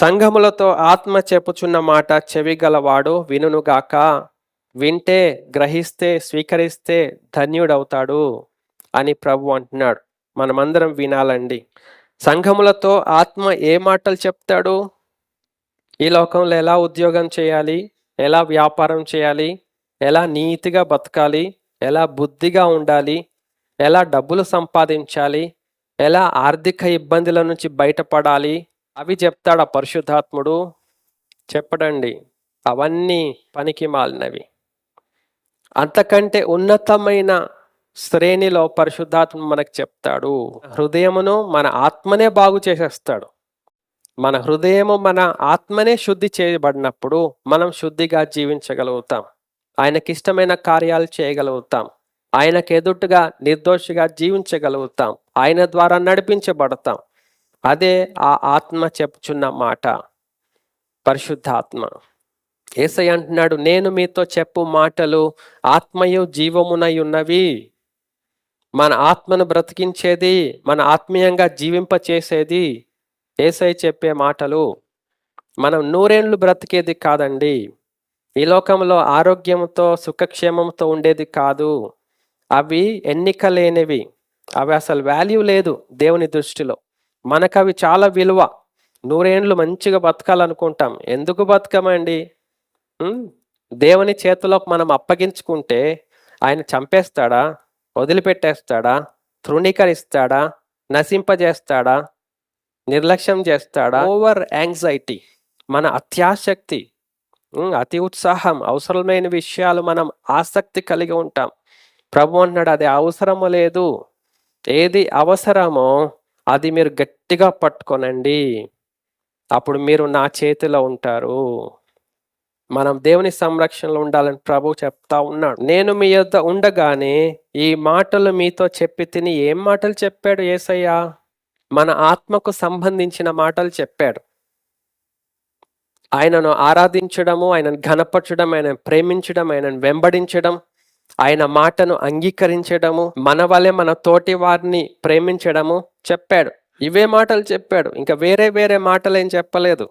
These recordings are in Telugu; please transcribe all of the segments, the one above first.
సంఘములతో ఆత్మ చెప్పుచున్న మాట చెవిగలవాడు వినునుగాక. వింటే గ్రహిస్తే స్వీకరిస్తే ధన్యుడవుతాడు అని ప్రభు అంటున్నాడు. మనమందరం వినాలండి. సంఘములతో ఆత్మ ఏ మాటలు చెప్తాడు? ఈ లోకంలో ఎలా ఉద్యోగం చేయాలి? ఎలా వ్యాపారం చేయాలి? ఎలా నీతిగా బతకాలి? ఎలా బుద్ధిగా ఉండాలి? ఎలా డబ్బులు సంపాదించాలి? ఎలా ఆర్థిక ఇబ్బందుల నుంచి బయటపడాలి? అవి చెప్తాడు ఆ పరిశుద్ధాత్ముడు. చెప్పడండి అవన్నీ పనికి మాలినవి. అంతకంటే ఉన్నతమైన శ్రేణిలో పరిశుద్ధాత్మ మనకు చెప్తాడు. హృదయమును మన ఆత్మనే బాగు చేసేస్తాడు. మన హృదయము మన ఆత్మనే శుద్ధి చేయబడినప్పుడు మనం శుద్ధిగా జీవించగలుగుతాం. ఆయనకి ఇష్టమైన కార్యాలు చేయగలుగుతాం. ఆయనకు ఎదుటిగా నిర్దోషిగా జీవించగలుగుతాం. ఆయన ద్వారా నడిపించబడతాం. అదే ఆ ఆత్మ చెప్పుచున్న మాట పరిశుద్ధాత్మ. ఏసై అంటున్నాడు నేను మీతో చెప్పు మాటలు ఆత్మయు జీవమునై ఉన్నవి. మన ఆత్మను బ్రతికించేది మన ఆత్మీయంగా జీవింపచేసేది ఏసై చెప్పే మాటలు. మనం నూరేండ్లు బ్రతికేది కాదండి. ఈ లోకంలో ఆరోగ్యంతో సుఖక్షేమంతో ఉండేది కాదు. అవి ఎన్నిక లేనివి. అవి అసలు వాల్యూ లేదు దేవుని దృష్టిలో. మనకు అవి చాలా విలువ. నూరేండ్లు మంచిగా బతకాలనుకుంటాం. ఎందుకు బతకమండి? దేవుని చేతిలోకి మనం అప్పగించుకుంటే ఆయన చంపేస్తాడా? వదిలిపెట్టేస్తాడా? తృణీకరిస్తాడా? నశింపజేస్తాడా? నిర్లక్ష్యం చేస్తాడా? ఓవర్ యాంగ్జైటీ మన అత్యాసక్తి అతి ఉత్సాహం అవసరమైన విషయాలు మనం ఆసక్తి కలిగి ఉంటాం. ప్రభు అన్నాడు అది అవసరము లేదు. ఏది అవసరమో అది మీరు గట్టిగా పట్టుకోనండి. అప్పుడు మీరు నా చేతిలో ఉంటారు. మనం దేవుని సంరక్షణలో ఉండాలని ప్రభు చెప్తా ఉన్నాడు. నేను మీ యొద్ద ఉండగానే ఈ మాటలు మీతో చెప్పి తిని ఏం మాటలు చెప్పాడు ఏసయ్యా? మన ఆత్మకు సంబంధించిన మాటలు చెప్పాడు. ఆయనను ఆరాధించడము ఆయనను ఘనపరచడం ఆయనను ప్రేమించడం ఆయనను వెంబడించడం ఆయన మాటను అంగీకరించడము మన వలె మన తోటి వారిని ప్రేమించడము చెప్పాడు. ఇవే మాటలు చెప్పాడు. ఇంకా వేరే వేరే మాటలు ఏం చెప్పలేదు.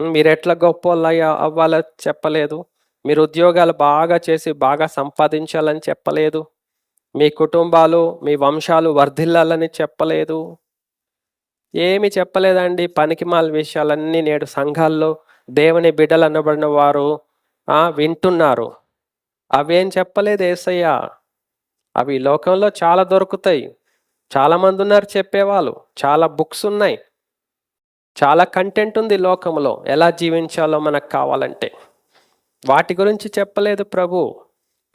మీరు ఎట్లా గొప్ప అవ్వాలో చెప్పలేదు. మీరు ఉద్యోగాలు బాగా చేసి బాగా సంపాదించాలని చెప్పలేదు. మీ కుటుంబాలు మీ వంశాలు వర్ధిల్లాలని చెప్పలేదు. ఏమి చెప్పలేదండి. పనికిమాల విషయాలన్నీ నేడు సంఘాల్లో దేవుని బిడ్డలు అనబడిన వారు వింటున్నారు. అవేం చెప్పలేదు ఏసయ్యా. అవి లోకంలో చాలా దొరుకుతాయి. చాలామంది ఉన్నారు చెప్పేవాళ్ళు. చాలా బుక్స్ ఉన్నాయి. చాలా కంటెంట్ ఉంది లోకంలో. ఎలా జీవించాలో మనకు కావాలంటే. వాటి గురించి చెప్పలేదు ప్రభు.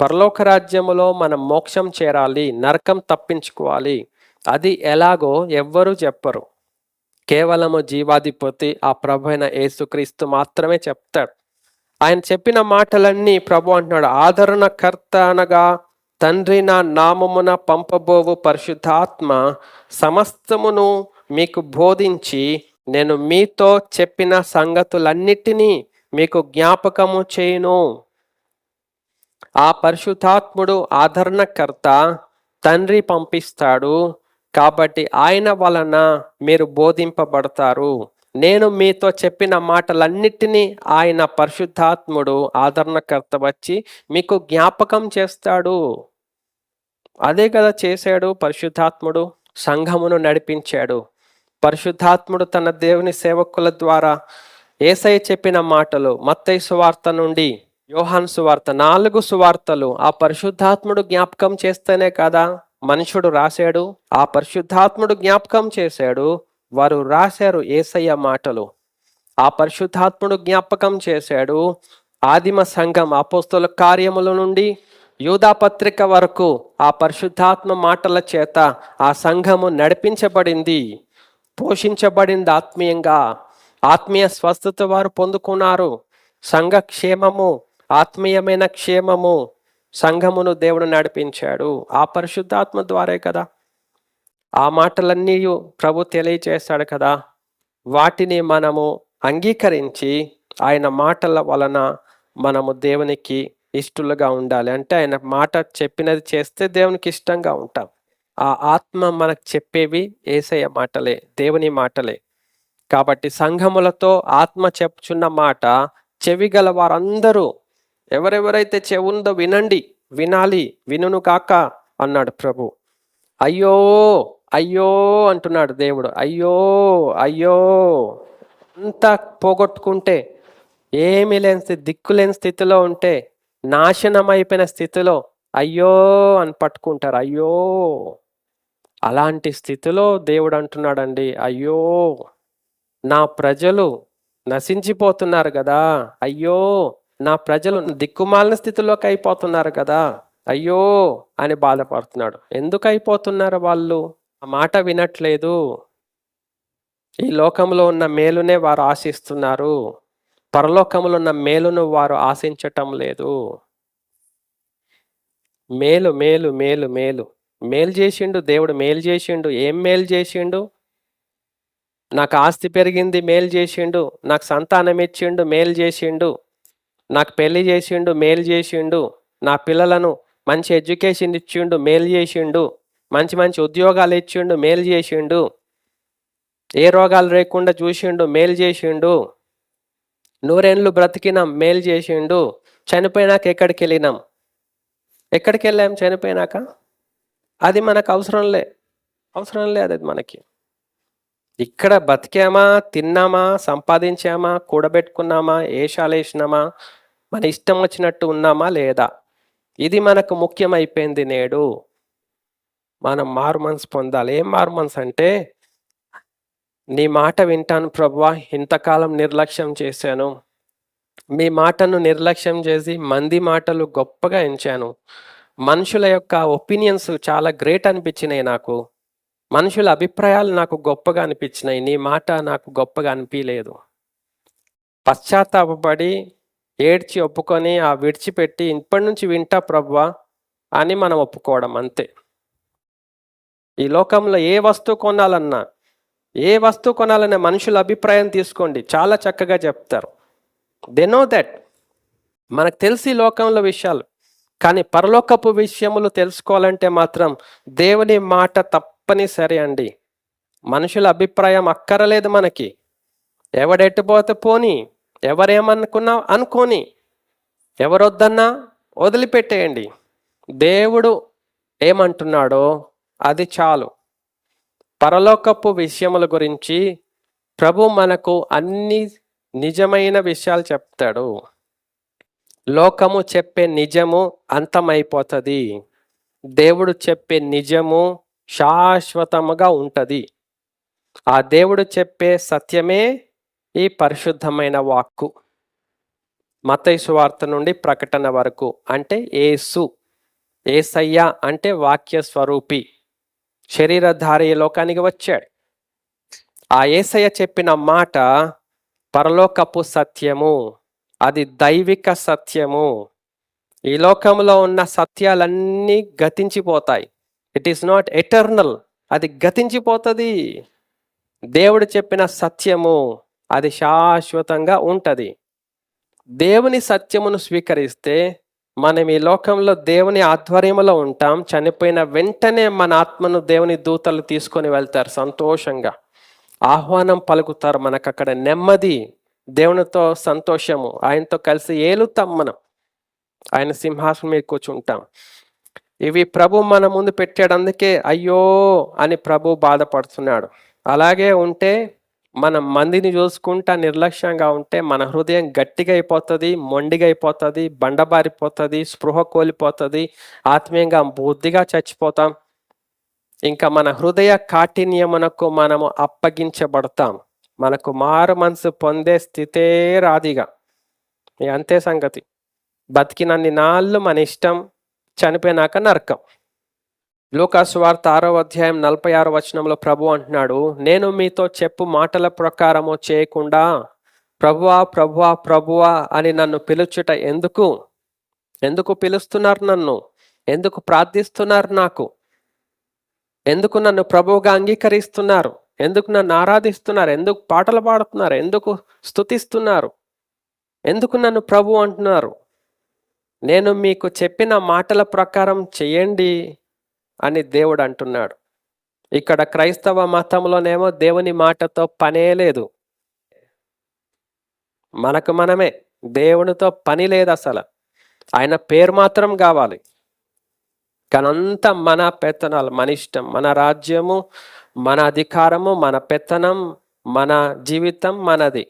పరలోక రాజ్యములో మనం మోక్షం చేరాలి. నరకం తప్పించుకోవాలి. అది ఎలాగో ఎవ్వరూ చెప్పరు. కేవలము జీవాధిపతి ఆ ప్రభు అయిన యేసుక్రీస్తు మాత్రమే చెప్తాడు. ఆయన చెప్పిన మాటలన్నీ ప్రభు అంటున్నాడు. ఆదరణకర్త అనగా తండ్రి నా నామమున పంపబోవు పరిశుద్ధాత్మ సమస్తమును మీకు బోధించి నేను మీతో చెప్పిన సంగతులన్నిటినీ మీకు జ్ఞాపకము చేయను. ఆ పరిశుద్ధాత్ముడు ఆదరణకర్త తండ్రి పంపిస్తాడు. కాబట్టి ఆయన వలన మీరు బోధింపబడతారు. నేను మీతో చెప్పిన మాటలన్నిటినీ ఆయన పరిశుద్ధాత్ముడు ఆదరణకర్త వచ్చి మీకు జ్ఞాపకం చేస్తాడు. అదే కదా చేశాడు పరిశుద్ధాత్ముడు సంఘమును నడిపించాడు. పరిశుద్ధాత్ముడు తన దేవుని సేవకుల ద్వారా ఏసై చెప్పిన మాటలు మత్తై సువార్త నుండి యోహాన్ సువార్త నాలుగు సువార్తలు ఆ పరిశుద్ధాత్ముడు జ్ఞాపకం చేస్తేనే కదా మనుషుడు రాశాడు ఆ పరిశుద్ధాత్ముడు జ్ఞాపకం చేశాడు వారు రాశారు ఏసయ్య మాటలు. ఆ పరిశుద్ధాత్ముడు జ్ఞాపకం చేశాడు. ఆదిమ సంఘం అపోస్తుల కార్యముల నుండి యూదా పత్రిక వరకు ఆ పరిశుద్ధాత్మ మాటల చేత ఆ సంఘము నడిపించబడింది. పోషించబడింది ఆత్మీయంగా. ఆత్మీయ స్వస్థత వారు పొందుకున్నారు. సంఘ క్షేమము ఆత్మీయమైన క్షేమము సంఘమును దేవుడు నడిపించాడు. ఆ పరిశుద్ధాత్మ ద్వారే కదా. ఆ మాటలన్నీ ప్రభు తెలియచేస్తాడు కదా. వాటిని మనము అంగీకరించి ఆయన మాటల వలన మనము దేవునికి ఇష్టలుగా ఉండాలి. అంటే ఆయన మాట చెప్పినది చేస్తే దేవునికి ఇష్టంగా ఉంటాం. ఆ ఆత్మ మనకు చెప్పేవి ఏసయ్య మాటలే దేవుని మాటలే. కాబట్టి సంఘములతో ఆత్మ చెప్పుచున్న మాట చెవి గల వారందరూ ఎవరెవరైతే చెవుందో వినండి వినాలి వినును కాక అన్నాడు ప్రభు. అయ్యో! అయ్యో అంటున్నాడు దేవుడు. అయ్యో అయ్యో. అంతా పోగొట్టుకుంటే ఏమీ లేని స్థితి దిక్కులేని స్థితిలో ఉంటే నాశనం అయిపోయిన స్థితిలో అయ్యో అని పట్టుకుంటారు. అయ్యో. అలాంటి స్థితిలో దేవుడు అంటున్నాడండి అయ్యో. నా ప్రజలు నశించిపోతున్నారు కదా. అయ్యో. నా ప్రజలు దిక్కుమాలిన స్థితిలోకి అయిపోతున్నారు కదా. అయ్యో అని బాధపడుతున్నాడు. ఎందుకు అయిపోతున్నారు వాళ్ళు? ఆ మాట వినట్లేదు. ఈ లోకంలో ఉన్న మేలునే వారు ఆశిస్తున్నారు. పరలోకంలో ఉన్న మేలును వారు ఆశించటం లేదు. మేలు మేలు మేలు మేలు. మేలు చేసిండు దేవుడు మేలు చేసిండు. ఏం మేలు చేసిండు? నాకు ఆస్తి పెరిగింది మేలు చేసిండు. నాకు సంతానం ఇచ్చిండు మేలు చేసిండు. నాకు పెళ్ళి చేసిండు మేలు చేసిండు. నా పిల్లలను మంచి ఎడ్యుకేషన్ ఇచ్చిండు మేలు చేసిండు. మంచి మంచి ఉద్యోగాలు ఇచ్చిండు మేలు చేసిండు. ఏ రోగాలు లేకుండా చూసిండు మేలు చేసిండు. నూరేళ్ళు బ్రతికినాం మేలు చేసిండు. చనిపోయినాక ఎక్కడికి వెళ్ళినాం? ఎక్కడికి వెళ్ళాం చనిపోయినాక? అది మనకు అవసరం లే. అవసరం లేదు అది మనకి. ఇక్కడ బతికామా తిన్నామా సంపాదించామా కూడబెట్టుకున్నామా ఏషాలు వేసినామా మన ఇష్టం వచ్చినట్టు ఉన్నామా లేదా? ఇది మనకు ముఖ్యమైపోయింది నేడు. మనం మారు మనసు పొందాలి. ఏం మారు మనసు అంటే నీ మాట వింటాను ప్రభువా ఇంతకాలం నిర్లక్ష్యం చేశాను. మీ మాటను నిర్లక్ష్యం చేసి మంది మాటలు గొప్పగా ఎంచాను. మనుషుల యొక్క ఒపీనియన్స్ చాలా గ్రేట్ అనిపించినాయి నాకు. మనుషుల అభిప్రాయాలు నాకు గొప్పగా అనిపించినాయి. నీ మాట నాకు గొప్పగా అనిపించలేదు పశ్చాత్తాపడి ఏడ్చి ఒప్పుకొని ఆ విడిచిపెట్టి ఇప్పటి నుంచి వింటా ప్రభువా అని మనం ఒప్పుకోవడం అంతే. ఈ లోకంలో ఏ వస్తువు కొనాలన్నా ఏ వస్తువు కొనాలనే మనుషుల అభిప్రాయం తీసుకోండి. చాలా చక్కగా చెప్తారు. దే నో దట్ మనకు తెలిసి ఈ లోకంలో విషయాలు. కానీ పరలోకపు విషయములు తెలుసుకోవాలంటే మాత్రం దేవుని మాట తప్పనిసరి అండి. మనుషుల అభిప్రాయం అక్కరలేదు మనకి. ఎవడెట్టుపోతే పోని ఎవరేమనుకున్నా అనుకోని ఎవరొద్దన్నా వదిలిపెట్టేయండి. దేవుడు ఏమంటున్నాడో అది చాలు. పరలోకపు విషయముల గురించి ప్రభు మనకు అన్ని నిజమైన విషయాలు చెప్తాడు. లోకము చెప్పే నిజము అంతమైపోతుంది. దేవుడు చెప్పే నిజము శాశ్వతముగా ఉంటుంది. ఆ దేవుడు చెప్పే సత్యమే ఈ పరిశుద్ధమైన వాక్కు. మతైసు వార్త నుండి ప్రకటన వరకు అంటే ఏసు ఏసయ్య అంటే వాక్య స్వరూపి శరీరధారి ఈ లోకానికి వచ్చాడు. ఆ ఏసయ్య చెప్పిన మాట పరలోకపు సత్యము అది దైవిక సత్యము. ఈ లోకంలో ఉన్న సత్యాలన్నీ గతించిపోతాయి. ఇట్ ఈస్ నాట్ ఎటర్నల్ అది గతించిపోతుంది. దేవుడు చెప్పిన సత్యము అది శాశ్వతంగా ఉంటుంది. దేవుని సత్యమును స్వీకరిస్తే మనం ఈ లోకంలో దేవుని ఆధ్వర్యంలో ఉంటాం. చనిపోయిన వెంటనే మన ఆత్మను దేవుని దూతలు తీసుకొని వెళ్తారు సంతోషంగా. ఆహ్వానం పలుకుతారు మనకు అక్కడ నెమ్మది దేవునితో సంతోషము ఆయనతో కలిసి ఏలుతాం మనం. ఆయన సింహాసనం మీద కూర్చుంటాం. ఇవి ప్రభు మన ముందు పెట్టాడు అందుకే అయ్యో అని ప్రభు బాధపడుతున్నాడు. అలాగే ఉంటే మనం మందిని చూసుకుంటా నిర్లక్ష్యంగా ఉంటే మన హృదయం గట్టిగా అయిపోతుంది మొండిగా అయిపోతుంది బండబారిపోతుంది స్పృహ కోల్పోతుంది ఆత్మీయంగా బుద్ధిగా చచ్చిపోతాం. ఇంకా మన హృదయ కాఠిన్యమునకు మనము అప్పగించబడతాం. మనకు మారు మనసు పొందే స్థితే రాదిగా అంతే సంగతి. బతికినన్ని నాళ్ళు మన ఇష్టం చనిపోయినాక నరకం. లూకాసు వార్త ఆరో అధ్యాయం నలభై ఆరో వచనంలో ప్రభు అంటున్నాడు నేను మీతో చెప్పు మాటల ప్రకారము చేయకుండా ప్రభువా ప్రభువా ప్రభువా అని నన్ను పిలుచుట ఎందుకు? ఎందుకు పిలుస్తున్నారు నన్ను? ఎందుకు ప్రార్థిస్తున్నారు నాకు? ఎందుకు నన్ను ప్రభువుగా అంగీకరిస్తున్నారు? ఎందుకు నన్ను ఆరాధిస్తున్నారు? ఎందుకు పాటలు పాడుతున్నారు? ఎందుకు స్తుతిస్తున్నారు? ఎందుకు నన్ను ప్రభు అంటున్నారు? నేను మీకు చెప్పిన మాటల ప్రకారం చేయండి అని దేవుడు అంటున్నాడు. ఇక్కడ క్రైస్తవ మతంలోనేమో దేవుని మాటతో పనే లేదు. మనకు మనమే దేవునితో పని లేదు అసలు. ఆయన పేరు మాత్రం కావాలి. కానంత మన పెత్తనాలు మన ఇష్టం మన రాజ్యము మన అధికారము మన పెత్తనం మన జీవితం మనది.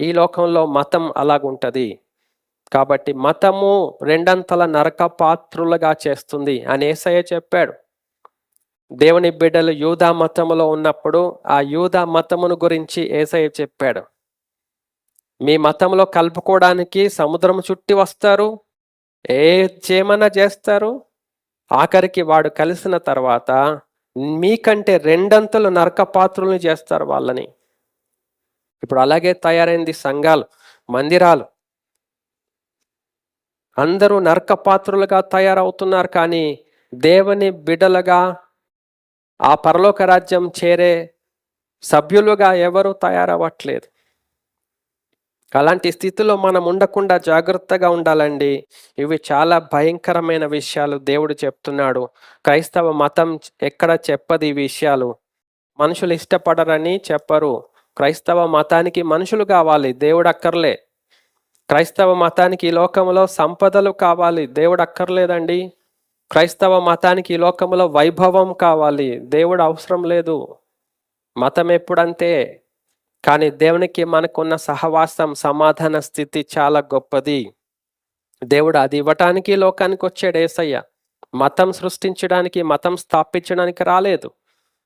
ఈ లోకంలో మతం అలాగుంటది. కాబట్టి మతము రెండంతల నరక పాత్రులుగా చేస్తుంది అని ఏసయ్య చెప్పాడు. దేవుని బిడ్డలు యూదా మతములో ఉన్నప్పుడు ఆ యూదా మతమును గురించి ఏసయ్య చెప్పాడు. మీ మతంలో కలుపుకోవడానికి సముద్రం చుట్టి వస్తారు ఏ చేయమన్నా చేస్తారు ఆఖరికి వాడు కలిసిన తర్వాత మీకంటే రెండంతలు నరక పాత్రుల్ని చేస్తారు వాళ్ళని. ఇప్పుడు అలాగే తయారైంది సంఘాలు మందిరాలు. అందరూ నరక పాత్రులుగా తయారవుతున్నారు కానీ దేవుని బిడలుగా ఆ పరలోక రాజ్యం చేరే సభ్యులుగా ఎవరు తయారవ్వట్లేదు. అలాంటి స్థితిలో మనం ఉండకుండా జాగ్రత్తగా ఉండాలండి. ఇవి చాలా భయంకరమైన విషయాలు దేవుడు చెప్తున్నాడు. క్రైస్తవ మతం ఎక్కడ చెప్పదు ఈ విషయాలు. మనుషులు ఇష్టపడరని చెప్పరు. క్రైస్తవ మతానికి మనుషులు కావాలి. దేవుడు అక్కర్లే. క్రైస్తవ మతానికి ఈ లోకంలో సంపదలు కావాలి. దేవుడు అక్కర్లేదండి. క్రైస్తవ మతానికి ఈ లోకంలో వైభవం కావాలి. దేవుడు అవసరం లేదు. మతం ఎప్పుడంతే? కానీ దేవునికి మనకున్న సహవాసం సమాధాన స్థితి చాలా గొప్పది. దేవుడు అది ఇవ్వటానికి ఈ లోకానికి వచ్చాడు ఏసయ్య. మతం సృష్టించడానికి మతం స్థాపించడానికి రాలేదు.